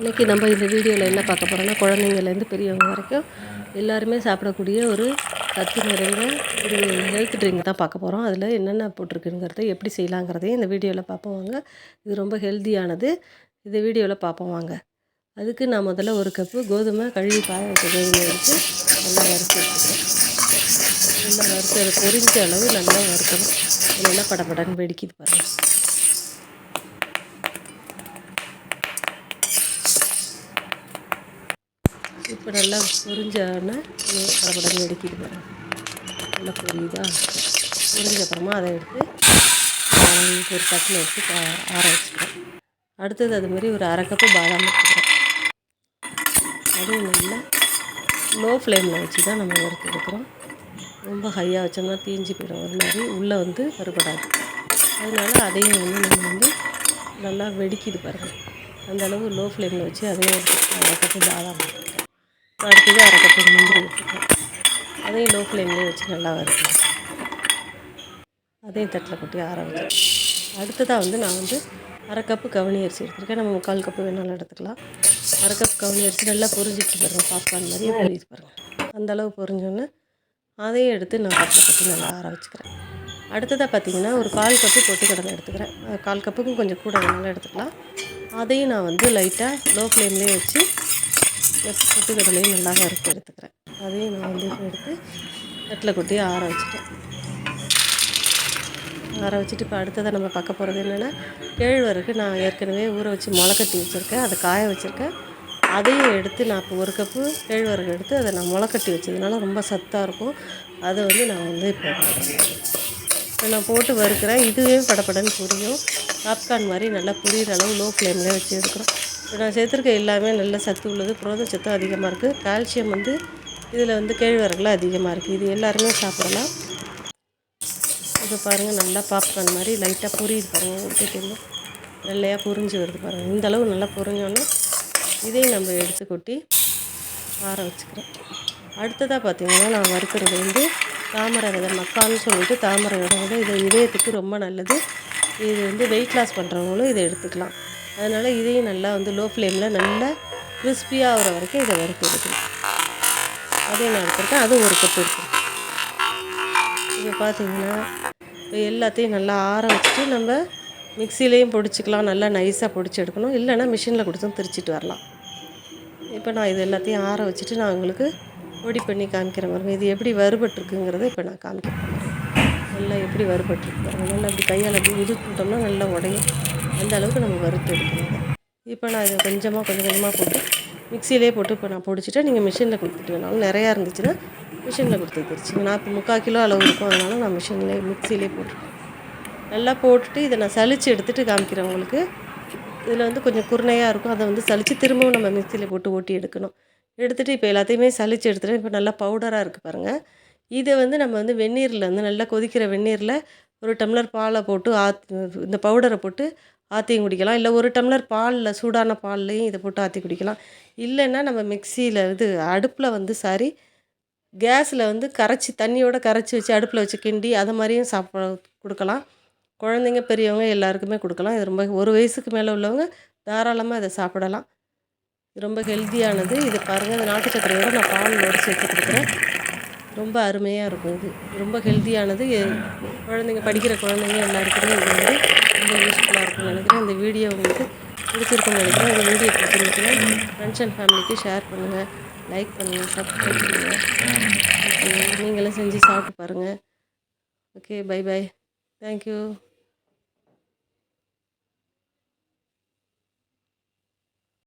இன்றைக்கி நம்ம இந்த வீடியோவில் என்ன பார்க்க போகிறோன்னா குழந்தைங்கள்லேருந்து பெரியவங்க வரைக்கும் எல்லாருமே சாப்பிடக்கூடிய ஒரு சத்து நிறைந்த ஒரு ஹெல்த் ட்ரிங்க் தான் பார்க்க போகிறோம் அதில் என்னென்ன போட்டிருக்குங்கிறத எப்படி செய்யலாங்கிறதையும் இந்த வீடியோவில் பார்ப்போம் வாங்க. இது ரொம்ப ஹெல்த்தியானது இந்த வீடியோவில் பார்ப்போம் வாங்க. அதுக்கு நான் முதல்ல ஒரு கப்பு கோதுமை கழுவி காய வச்ச கோதுமை எடுத்து நல்லா வறுத்து நல்லா வறுத்து அதை பொரிஞ்ச அளவு நல்லா வறுக்கணும். நல்லா படப்படன்னு வெடிக்கிது பாருங்கள் இப்போ நல்லா பொரிஞ்சோடனே படபடன்னு வெடிக்குது பாருங்க நல்லா பொரியுதா? பொரிஞ்ச அப்புறமா அதை எடுத்து ஒரு தட்டில் எடுத்து ஆற வச்சுக்கிறேன். அடுத்தது அது மாதிரி ஒரு அரை கப்பு பாதாம் எடுத்துக்கிறேன் அதுவும் நல்லா லோ ஃப்ளேமில் வச்சு தான் நம்ம வறுத்து எடுக்கிறோம். ரொம்ப ஹையாக வச்சோம்னா தீஞ்சு போயிடும். ஒரு மாதிரி உள்ளே வந்து கருப்படாது அதனால அதையும் வந்து நம்ம வந்து நல்லா வெடிக்குது பாருங்கள் அந்த அளவு லோ ஃப்ளேமில் வச்சு அதையும் எடுத்து அரை கப்பு பாதாம் அடுத்தது அரை முந்திரி எடுத்துக்கிறேன் அதையும் லோ ஃப்ளேம்லேயே வச்சு நல்லா வறுக்கணும். அதையும் தட்டில் கொட்டி ஆற வச்சு அடுத்ததாக வந்து நான் வந்து அரை கப்பு கவுனி அரிசி எடுத்துருக்கேன். நம்ம முக்கால் கப்பு வேணாலும் எடுத்துக்கலாம். அரை கப் கவுனி அரிசி நல்லா பொரிஞ்சிட்டு பாருங்கள் பாப்கார்ன் மாதிரியே பொரியுது பாருங்கள் அந்த அளவு பொரிஞ்சோன்னே அதையும் எடுத்து நான் தட்டில் கொட்டி நல்லா ஆற வச்சுக்கிறேன். அடுத்ததாக பார்த்தீங்கன்னா ஒரு கால் கப்பு பொட்டுக்கடலை எடுத்துக்கிறேன். கால் கப்புக்கும் கொஞ்சம் கூட வேணாலும் எடுத்துக்கலாம். அதையும் நான் வந்து லைட்டாக லோ ஃப்ளேம்லேயே வச்சு பொட்டுக்கடலையும் நல்லா வறுத்து எடுத்துக்கிறேன். அதையும் நான் வந்து இப்போ எடுத்து தட்டில் கொட்டி ஆற வச்சுட்டேன். ஆற வச்சுட்டு இப்போ அடுத்ததை நம்ம பார்க்க போகிறது என்னென்னா கேழ்வரகு நான் ஏற்கனவே ஊற வச்சு முளைக்கட்டி வச்சுருக்கேன். அதை காய வச்சுருக்கேன். அதையும் எடுத்து நான் இப்போ ஒரு கப்பு கேழ்வரகு எடுத்து அதை நான் முளைக்கட்டி வச்சதுனால ரொம்ப சத்தாக இருக்கும். அதை வந்து நான் வந்து இப்போ நான் போட்டு வறுக்கிறேன். இதுவே படபடன்னு புரியும். பாப்கார்ன் மாதிரி நல்லா புரியிற அளவு லோ ஃப்ளேமில் வச்சு எடுக்கிறோம். நான் சேர்த்துருக்க எல்லாமே நல்ல சத்து உள்ளது. புரத சத்தம் அதிகமாக இருக்குது கால்சியம் வந்து இதில் வந்து கேழ்வரகுலாம் அதிகமாக இருக்குது இது எல்லாருமே சாப்பிடலாம். இதை பாருங்கள் நல்லா பாப்கார்ன் மாதிரி லைட்டாக புரியுது பாருங்கள் உங்களுக்கே தெரியும் வெள்ளையாக புரிஞ்சு வருது பாருங்கள் இந்த அளவு நல்லா புரிஞ்சோன்னே இதையும் நம்ம எடுத்து கொட்டி ஆற வச்சுக்கிறேன் அடுத்ததாக பார்த்தீங்கன்னா நான் வறுக்கிறது வந்து தாமரை விதை மக்கான்னு சொல்லிட்டு தாமரை விதை வந்து இது இதயத்துக்கு ரொம்ப நல்லது. இது வந்து வெயிட் லாஸ் பண்ணுறவங்களும் இதை எடுத்துக்கலாம். அதனால் இதையும் நல்லா வந்து லோ ஃப்ளேமில் நல்லா கிறிஸ்பியாக ஆகிற வரைக்கும் இதை வறுத்து எடுக்கணும். அதையும் நான் எடுத்துருக்கேன் அதுவும் ஒரு கப் இருக்குது இப்போ பார்த்தீங்கன்னா இப்போ எல்லாத்தையும் நல்லா ஆற வச்சுட்டு நம்ம மிக்சிலேயும் பொடிச்சிக்கலாம் நல்லா நைஸாக பொடிச்சு எடுக்கணும். இல்லைன்னா மிஷினில் கொடுத்தும் திரிச்சிட்டு வரலாம். இப்போ நான் இது எல்லாத்தையும் ஆற வச்சுட்டு நான் உங்களுக்கு பொடி பண்ணி காமிக்கிறேன் பாருங்கள் இது எப்படி வறுபட்டுருக்குங்கிறத இப்போ நான் காமிக்கிறேன். நல்லா எப்படி வறுபட்டுருக்கு பாருங்கள் நல்லா இப்படி கையால் அப்படி உதுக்கிட்டோம்னா நல்லா உடையும். அந்த அளவுக்கு நம்ம வறுத்து எடுக்கணும் இப்போ நான் இதை கொஞ்சமாக கொஞ்சம் கொஞ்சமாக போட்டு மிக்சியிலே போட்டு இப்போ நான் பொடிச்சிட்டேன். நீங்கள் மிஷினில் கொடுத்துட்டு வேணாலும் நிறையா இருந்துச்சுன்னா மிஷினில் கொடுத்து திருச்சிங்க நான் இப்போ முக்கால் கிலோ அளவு இருக்கும். அதனால நான் மிஷின்லேயே மிக்சியிலே போட்டுருக்கேன். நல்லா போட்டுட்டு இதை நான் சளிச்சு எடுத்துகிட்டு காமிக்கிறேன் உங்களுக்கு. இதில் வந்து கொஞ்சம் குருணையாக இருக்கும். அதை வந்து சளிச்சு திரும்பவும் நம்ம மிக்சியில் போட்டு ஓட்டி எடுக்கணும். எடுத்துகிட்டு இப்போ எல்லாத்தையுமே சளிச்சு எடுத்துகிட்டு இப்போ நல்லா பவுடராக இருக்குது பாருங்கள் இதை வந்து நம்ம வந்து வெந்நீரில் வந்து நல்லா கொதிக்கிற வெந்நீரில் ஒரு டம்ளர் பாலை போட்டு ஆத் இந்த பவுடரை போட்டு ஆற்றியும் குடிக்கலாம். இல்லை ஒரு டம்ளர் பாலில் சூடான பால்லையும் இதை போட்டு ஆற்றி குடிக்கலாம். இல்லைன்னா நம்ம மிக்சியில் இது அடுப்பில் வந்து சாரி கேஸில் வந்து கரைச்சி தண்ணியோட கரைச்சி வச்சு அடுப்பில் வச்சு கிண்டி அதை மாதிரியும் சாப்பிட கொடுக்கலாம். குழந்தைங்க பெரியவங்க எல்லாருக்குமே கொடுக்கலாம். இது ரொம்ப ஒரு வயசுக்கு மேலே உள்ளவங்க தாராளமாக இதை சாப்பிடலாம். இது ரொம்ப ஹெல்த்தியானது இது பாருங்கள் இந்த நாட்டு சக்கரையோட நான் பால் உடச்சி வச்சு கொடுக்குறேன். ரொம்ப அருமையாக இருக்கும் இது. ரொம்ப ஹெல்த்தியானது எ- குழந்தைங்க படிக்கிற குழந்தைங்க எல்லாருக்குமே இது வந்து ரொம்ப யூஸ்ஃபுல்லாக இருக்கும்னு நினைக்கிறேன். இந்த வீடியோ உங்களுக்கு பிடிச்சிருக்குன்னு நினைக்கிறேன். இந்த வீடியோ பிடிச்சிருந்துச்சுன்னா ஃப்ரெண்ட்ஸ் அண்ட் ஃபேமிலிக்கு ஷேர் பண்ணுங்கள் லைக் பண்ணுங்கள் சப்ஸ்கிரைப் பண்ணுங்கள் நீங்களும் செஞ்சு சாப்பிட்டு பாருங்கள் ஓகே பை பை தேங்க்யூ